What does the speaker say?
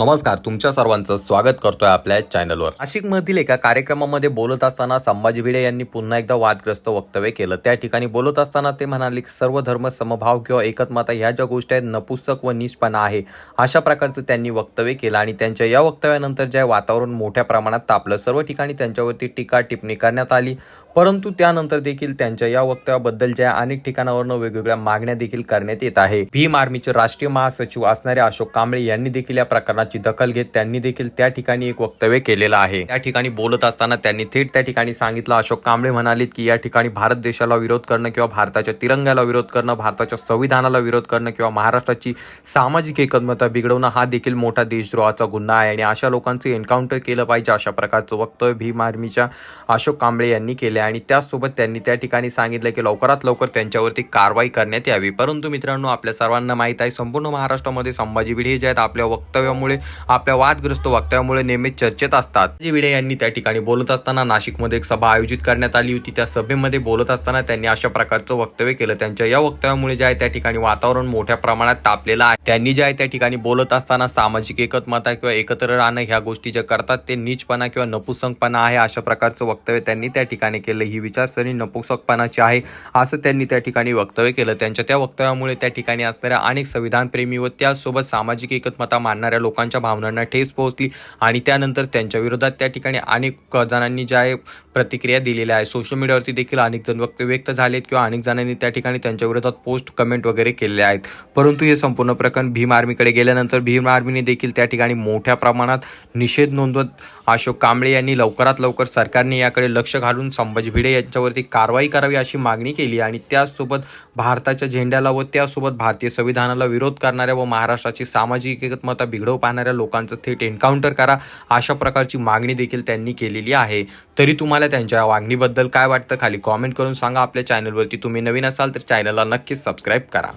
नमस्कार तुमच्या सर्वांचं स्वागत करतोय आपल्या चॅनलवर. नाशिकमधील एका कार्यक्रमामध्ये बोलत असताना संभाजी भिडे यांनी पुन्हा एकदा वादग्रस्त वक्तव्य केलं. त्या ठिकाणी बोलत असताना ते म्हणाले की सर्व धर्म समभाव किंवा एकत्मता ह्या ज्या गोष्टी आहेत नपुस्तक व निष्पणा आहे. अशा प्रकारचं त्यांनी वक्तव्य केलं आणि त्यांच्या या वक्तव्यानंतर जे वातावरण मोठ्या प्रमाणात तापलं. सर्व ठिकाणी त्यांच्यावरती टीका टिप्पणी करण्यात आली. परंतु त्यानंतर देखील त्यांच्या या वक्तव्याबद्दल ज्या अनेक ठिकाणावरनं वेगवेगळ्या मागण्या देखील करण्यात येत आहे. भीम आर्मीचे राष्ट्रीय महासचिव असणारे अशोक कांबळे यांनी देखील या प्रकरणात याची दखल घेत त्यांनी देखील त्या ठिकाणी एक वक्तव्य केलेलं आहे. त्या ठिकाणी बोलत असताना त्यांनी थेट त्या ठिकाणी सांगितलं. अशोक कांबळे म्हणाले की या ठिकाणी भारत देशाला विरोध करणं किंवा भारताच्या तिरंग्याला विरोध करणं भारताच्या संविधानाला विरोध करणं किंवा महाराष्ट्राची सामाजिक एकत्मता बिघडवणं हा देखील मोठा देशद्रोहाचा गुन्हा आहे आणि अशा लोकांचं एन्काउंटर केलं पाहिजे अशा प्रकारचं वक्तव्य भीम आर्मीच्या अशोक कांबळे यांनी केले आणि त्याचसोबत त्यांनी त्या ठिकाणी सांगितलं की लवकरात लवकर त्यांच्यावरती कारवाई करण्यात यावी. परंतु मित्रांनो आपल्या सर्वांना माहीत आहे संपूर्ण महाराष्ट्रामध्ये संभाजी भिडे जे आहेत आपल्या वक्तव्यामुळे आपल्या वादग्रस्त वक्तव्यामुळे नेहमीच चर्चेत असतात. विडे यांनी त्या ठिकाणी बोलत असताना नाशिकमध्ये एक सभा आयोजित करण्यात आली होती. त्या सभेमध्ये बोलत असताना त्यांनी अशा प्रकारचं वक्तव्य केलं. त्यांच्या या वक्तव्यामुळे जे आहे त्या ठिकाणी वातावरण मोठ्या प्रमाणात तापलेलं आहे. त्यांनी जे आहे त्या ठिकाणी बोलत असताना सामाजिक एकत्मता किंवा एकत्र राहणं ह्या गोष्टी ज्या करतात ते नीचपणा किंवा नपुसंकपणा आहे अशा प्रकारचं वक्तव्य त्यांनी त्या ठिकाणी केलं. ही विचारसरणी नपुसकपणाची आहे असं त्यांनी त्या ठिकाणी वक्तव्य केलं. त्यांच्या त्या वक्तव्यामुळे त्या ठिकाणी असणाऱ्या अनेक संविधानप्रेमी व त्यासोबत सामाजिक एकत्मता मानणाऱ्या लोकांच्या भावनांना ठेस पोहोचली आणि त्यानंतर त्यांच्या विरोधात त्या ठिकाणी अनेक जणांनी ज्या आहे प्रतिक्रिया दिलेल्या आहे सोशल मीडियावरती देखील अनेक जण वक्तव्य व्यक्त झालेत किंवा अनेक जणांनी त्या ठिकाणी त्यांच्या विरोधात पोस्ट कमेंट वगैरे केलेले आहेत. परंतु हे संपूर्ण प्रकरण भीम आर्मीकडे गेल्यानंतर भीम आर्मीने देखील त्या ठिकाणी मोठ्या प्रमाणात निषेध नोंदवत अशोक कांबळे यांनी लवकरात लवकर सरकारने याकडे लक्ष घालून संभाजी भिडे यांच्यावरती कारवाई करावी अशी मागणी केली आणि त्याचसोबत भारताच्या झेंड्याला व त्यासोबत भारतीय संविधानाला विरोध करणाऱ्या व महाराष्ट्राची सामाजिक एकत्मता बिघडव पाहणाऱ्या लोकांचं थेट एन्काउंटर करा अशा प्रकारची मागणी देखील त्यांनी केलेली आहे. तरी तुम्हाला त्यांच्या वागणीबद्दल काय वाटतं खाली कॉमेंट करून सांगा. आपल्या चॅनलवरती तुम्ही नवीन असाल तर चॅनलला नक्कीच सबस्क्राईब करा.